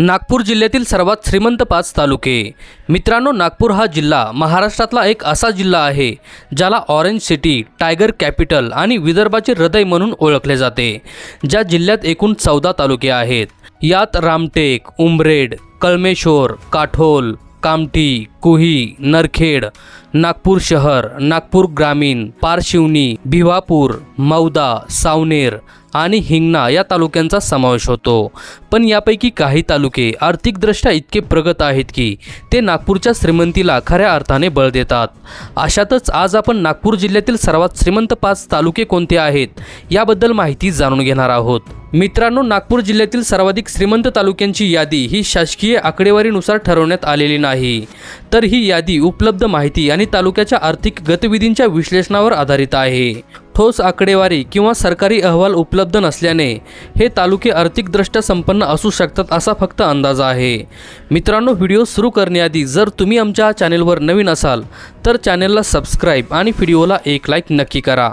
नागपूर जिल्ह्यातील सर्वात श्रीमंत पाच तालुके. मित्रांनो नागपूर हा जिल्हा महाराष्ट्रातला एक असा जिल्हा आहे ज्याला ऑरेंज सिटी टायगर कॅपिटल आणि विदर्भाचे हृदय म्हणून ओळखले जाते ज्या जिल्ह्यात एकूण चौदा तालुके आहेत. यात रामटेक उमरेड कळमेश्वर काठोल कामठी कुही नरखेड नागपूर शहर नागपूर ग्रामीण पारशिवनी भिवापूर मौदा सावनेर आणि हिंगणा या तालुक्यांचा समावेश होतो. पण यापैकी काही तालुके आर्थिकदृष्ट्या इतके प्रगत आहेत की ते नागपूरच्या श्रीमंतीला खऱ्या अर्थाने बळ देतात. अशातच आज आपण नागपूर जिल्ह्यातील सर्वात श्रीमंत पाच तालुके कोणते आहेत याबद्दल माहिती जाणून घेणार आहोत. मित्रांनो नागपूर जिल्ह्यातील सर्वाधिक श्रीमंत तालुक्यांची यादी ही शासकीय आकडेवारीनुसार ठरवण्यात आलेली नाही. तर ही यादी उपलब्ध माहिती आणि तालुक्याच्या आर्थिक गतिविधींच्या विश्लेषणावर आधारित आहे. ठोस आकडेवारी किंवा सरकारी अहवाल उपलब्ध नसल्याने हे तालुके आर्थिकदृष्ट्या संपन्न असू शकतात असा फक्त अंदाज आहे. मित्रांनो व्हिडिओ सुरू करण्याआधी जर तुम्ही आमच्या चॅनेलवर नवीन असाल तर चॅनेलला सबस्क्राईब आणि व्हिडिओला एक लाईक नक्की करा.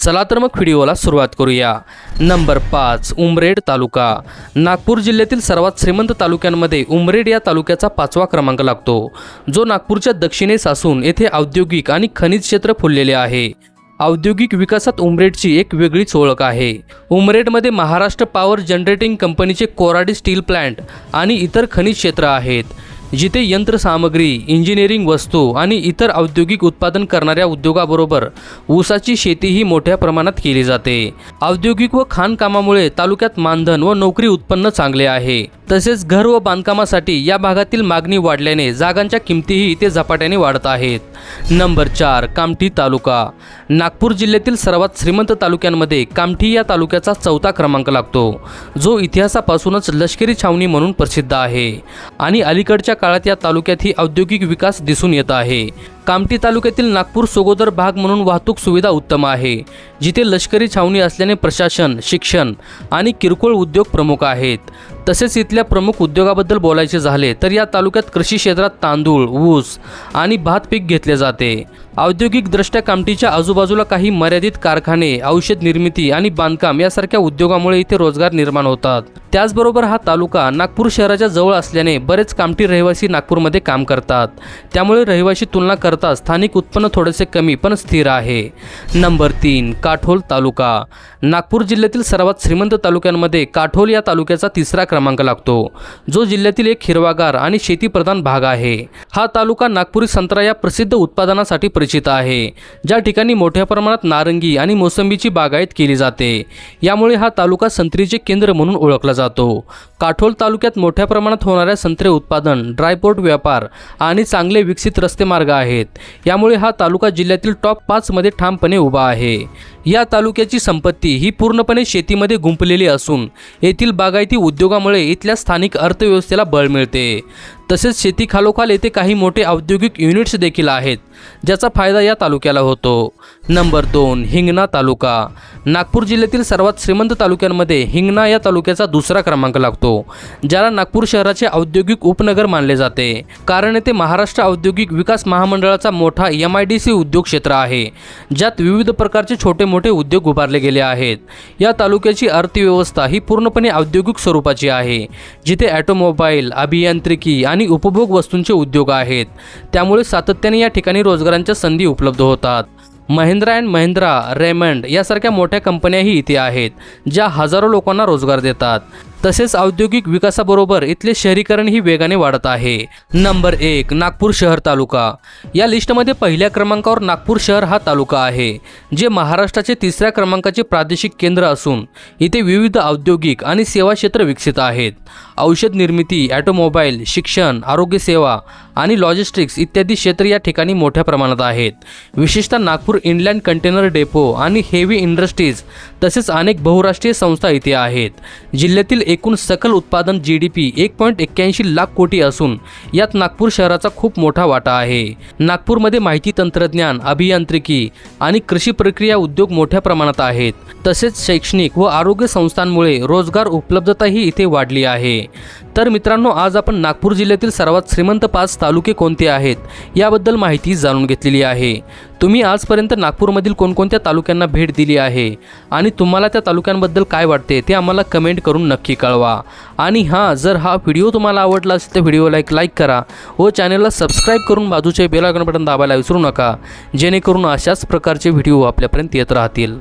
चला तर मग व्हिडिओला सुरुवात करूया. नंबर पाच उमरेड तालुका. नागपूर जिल्ह्यातील सर्वात श्रीमंत तालुक्यांमध्ये उमरेड या तालुक्याचा पाचवा क्रमांक लागतो. जो नागपूरच्या दक्षिणेस असून येथे औद्योगिक आणि खनिज क्षेत्र फुललेले आहे. औद्योगिक विकासात उमरेडची एक वेगळीच ओळख आहे. उमरेडमध्ये महाराष्ट्र पॉवर जनरेटिंग कंपनीचे कोराडी स्टील प्लांट आणि इतर खनिज क्षेत्र आहेत जिथे यंत्रसामग्री इंजिनिअरिंग वस्तू आणि इतर औद्योगिक उत्पादन करणाऱ्या उद्योगाबरोबर ऊसाची शेतीही मोठ्या प्रमाणात केली जाते. औद्योगिक व खाणकामामुळे तालुक्यात मानधन व नोकरी उत्पन्न चांगले आहे. तसेच घर व बांधकामासाठी या भागातील मागणी वाढल्याने जागांच्या किमतीही इथे झपाट्याने वाढत आहेत. नंबर चार कामठी तालुका. नागपूर जिल्ह्यातील सर्वात श्रीमंत तालुक्यांमध्ये कामठी या तालुक्याचा चौथा क्रमांक लागतो. जो इतिहासापासूनच लष्करी छावणी म्हणून प्रसिद्ध आहे आणि अलीकडच्या काळात या तालुक्यात ही औद्योगिक विकास दिसून येत आहे. कामठी तालुक्यातील नागपूर सोगोदर भाग म्हणून वाहतूक सुविधा उत्तम आहे. जिथे लष्करी छावणी असल्याने प्रशासन शिक्षण आणि किरकोळ उद्योग प्रमुख आहेत. तसेच इथल्या प्रमुख उद्योगाबद्दल बोलायचे झाले तर या तालुक्यात कृषी क्षेत्रात तांदूळ ऊस आणि भात पीक घेतले जाते. औद्योगिकदृष्ट्या कामठीच्या आजूबाजूला काही मर्यादित कारखाने औषध निर्मिती आणि बांधकाम यासारख्या उद्योगामुळे इथे रोजगार निर्माण होतात. त्याचबरोबर हा तालुका नागपूर शहराच्या जवळ असल्याने बरेच कामठी रहिवासी नागपूरमध्ये काम करतात. त्यामुळे रहिवाशी तुलना करता स्थानिक उत्पन्न थोडेसे कमी पण स्थिर आहे. नंबर तीन काठोल तालुका. नागपूर जिल्ह्यातील सर्वात श्रीमंत तालुक्यांमध्ये काठोल या तालुक्याचा तिसरा क्रमांक लागतो. जो जिल्ह्यातील एक हिरवागार आणि शेतीप्रधान भाग आहे. हा तालुका नागपुरी संत्रा या प्रसिद्ध उत्पादनासाठी परिचित आहे. ज्या ठिकाणी मोठ्या प्रमाणात नारंगी आणि मोसंबीची बागायत केली जाते. यामुळे हा तालुका संत्रीचे केंद्र म्हणून ओळखला जातो. काठोल तालुक्यात मोठ्या प्रमाणात होणाऱ्या संत्रे उत्पादन ड्रायपोर्ट व्यापार आणि चांगले विकसित रस्ते मार्ग आहेत. यामुळे हा तालुका जिल्ह्यातील टॉप पाचमध्ये ठामपणे उभा आहे. या तालुक्याची संपत्ती ही पूर्णपणे शेतीमध्ये गुंपलेली असून येथील बागायती उद्योगामुळे इथल्या स्थानिक अर्थव्यवस्थेला बळ मिळते. तसेच शेतीखालोखाल येथे काही मोठे औद्योगिक युनिट्स देखील आहेत ज्याचा फायदा या तालुक्याला होतो. नंबर दोन हिंगणा तालुका. नागपूर जिल्ह्यातील सर्वात श्रीमंत तालुक्यांमध्ये हिंगणा या तालुक्याचा दुसरा क्रमांक लागतो ज्याला नागपूर शहराचे औद्योगिक उपनगर मानले जाते. कारण येथे महाराष्ट्र औद्योगिक विकास महामंडळाचा मोठा एम आय डी सी उद्योग क्षेत्र आहे ज्यात विविध प्रकारचे छोटे मोठे उद्योग उभारले गेले आहेत. या तालुक्याची अर्थव्यवस्था ही पूर्णपणे औद्योगिक स्वरूपाची आहे जिथे ॲटोमोबाईल अभियांत्रिकी आणि उपभोग वस्तूंचे उद्योग आहेत. त्यामुळे सातत्याने या ठिकाणी रोजगारांच्या संधी उपलब्ध होतात. महिंद्रा अँड महिंद्रा रेमंड यासारख्या मोठ्या कंपन्याही इथे आहेत ज्या हजारो लोकांना रोजगार देतात. तसेच औद्योगिक विकासाबरोबर इथले शहरीकरणही वेगाने वाढत आहे. नंबर एक नागपूर शहर तालुका. या लिस्टमध्ये पहिल्या क्रमांकावर नागपूर शहर हा तालुका आहे जे महाराष्ट्राचे तिसऱ्या क्रमांकाचे प्रादेशिक केंद्र असून इथे विविध औद्योगिक आणि सेवा क्षेत्र विकसित आहेत. औषध निर्मिती ॲटोमोबाईल शिक्षण आरोग्यसेवा आणि लॉजिस्टिक्स इत्यादी क्षेत्र या ठिकाणी मोठ्या प्रमाणात आहेत. विशेषतः नागपूर इनलँड कंटेनर डेपो आणि हेवी इंडस्ट्रीज तसेच अनेक बहुराष्ट्रीय संस्था इथे आहेत. जिल्ह्यातील एकूण सकल उत्पादन जी डी पी एक पॉईंट एक्क्याऐंशी लाख कोटी असून यात नागपूर शहराचा खूप मोठा वाटा आहे. नागपूरमध्ये माहिती तंत्रज्ञान अभियांत्रिकी आणि कृषी प्रक्रिया उद्योग मोठ्या प्रमाणात आहेत. तसेच शैक्षणिक व आरोग्य संस्थांमुळे रोजगार उपलब्धताही इथे वाढली आहे. तर मित्रांनो आज आपण नागपूर जिल्ह्यातील सर्वात श्रीमंत पाच तालुके कोणते आहेत याबद्दल माहिती जाणून घेतलेली आहे. तुम्ही आजपर्यंत नागपूरमधील कोणकोणत्या तालुक्यांना भेट दिली आहे आणि तुम्हाला त्या तालुक्यांबद्दल काय वाटते ते आम्हाला कमेंट करून नक्की कळवा. आणि हां जर हा व्हिडिओ तुम्हाला आवडला असेल तर व्हिडिओला एक लाईक करा व चॅनलला सबस्क्राईब करून बाजूचे बेल आयकॉन बटन दाबायला विसरू नका जेणेकरून अशाच प्रकारचे व्हिडिओ आपल्यापर्यंत येत राहतील.